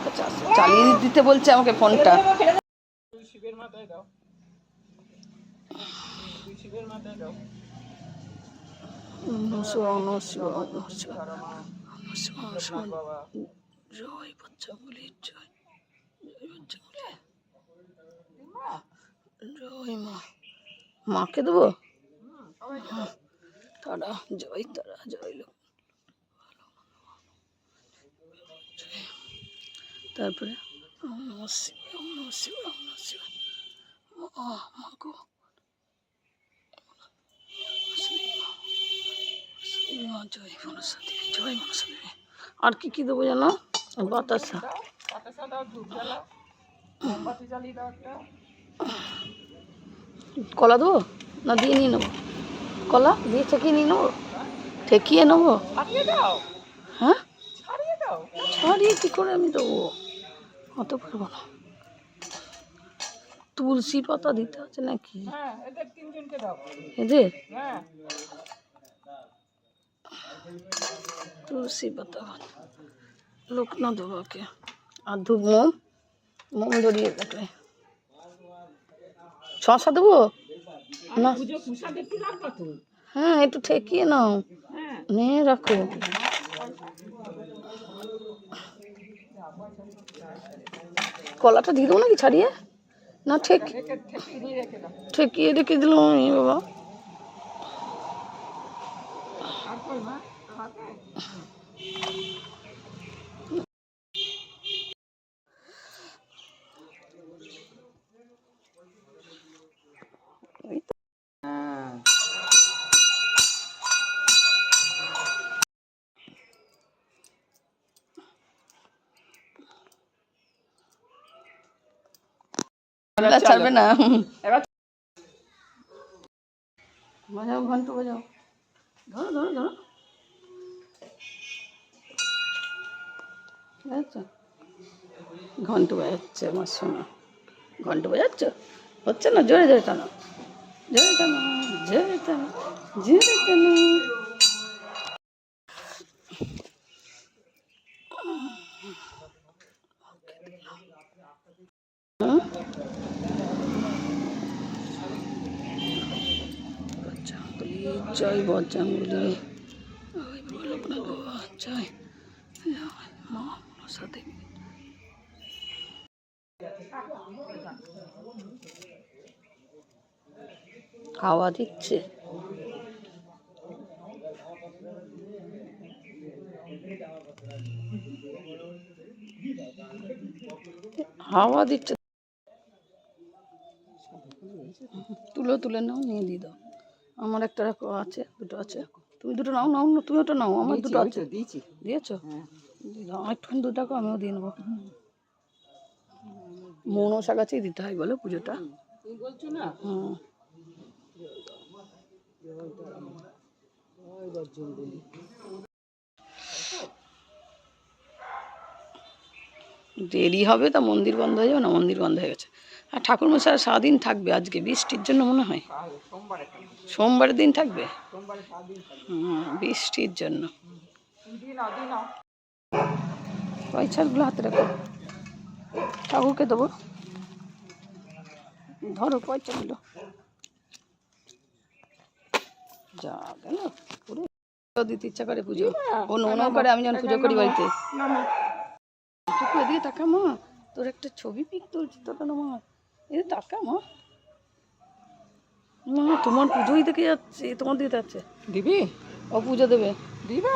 আমার কাছে আসে। চালিয়ে দিতে বলছে আমাকে ফোনটা। শিবের মাথায় দাও। শিবের মাথায় জয় জয় জয় মা। মাকে দেবো? হ্যাঁ। তারা জয় তারা জয় লোক। তারপরে ওম নমঃ শিবায়, ওম নমঃ শিবায়, ওম নমঃ শিবায়। মা মা গো। জয় মনসা দেবী জয় মনসা দেবী আর কি কি দেবো জানো? বাতাসা। কলা দেবো? না দিয়ে নিয়ে নেব। কলা? দিয়ে ঠেকিয়ে নিয়ে নেব? ঠেকিয়ে নেব? হ্যাঁ? ছাড়িয়ে কী করে আমি দেবো? অত পারব না। তুলসী পাতা দিতে হচ্ছে নাকি? হ্যাঁ এদের হ্যাঁ। তুলসী পাতা। লোকনাথ বাবাকে আর ধূপ মোম মোম ধরিয়ে কাটে শশা দেবো? না। হ্যাঁ একটু ঠেকিয়ে নাও। হ্যাঁ। নিয়ে রাখো। কলাটা দিয়ে দেবো নাকি ছাড়িয়ে? না ঠেক। ঠেকিয়ে রেখে দিল বাবা। ছাড়বে না। এবার বাজাও ঘন্ট বাজাও। ধরো ধরো ধরো। ঘন্ট বাজাচ্ছে আমার সোনা ঘন্ট বাজাচ্ছ? হচ্ছে না? জোরে জোরে টানো। জোরে টানো জোরে টানো জোরে টানো। হুম? বজ্রাঙ্গুলি জয় বজ্রাঙ্গুলি ওই বাবা জয়। হাওয়া দিচ্ছে। হাওয়া দিচ্ছে। তুলো, তুলে নাও, নিয়ে দিয়ে দাও। আমার একটা রাখো আছে দুটো আছে। তুমি দুটো নাও নাও না, তুমি ওটা নাও আমার দুটো আছে। দিয়েছি। দিয়েছ? হ্যাঁ। আমার একটুখানি দুটো টাকা আমিও দিয়ে নেব। মনসা গাছেই দিতে হয় বলো পুজোটা। তুমি বলছো না? হুম। দেরি হবে তা মন্দির বন্ধ হয়ে যাবে না? মন্দির বন্ধ হয়ে গেছে। আর ঠাকুর মশাই সারাদিন থাকবে আজকে, বৃষ্টির জন্য মনে হয়। সোমবারের দিন থাকবে? বৃষ্টির জন্য। পয়সাগুলো হাতে রাখো। ঠাকুরকে দেবো। ধরো পয়সাগুলো যা গেল। দিতে ইচ্ছা করে পুজো। ও নোনাও করে আমি যখন পুজো করি বাড়িতে। এদিকে তাকা মা তোর একটা ছবি পিক তুলছি না মা এদিকে তাকা মা। মা তোমার পুজোই দেখে যাচ্ছে তোমার দিকে যাচ্ছে দিবি? ও পুজো দেবে। দিবে?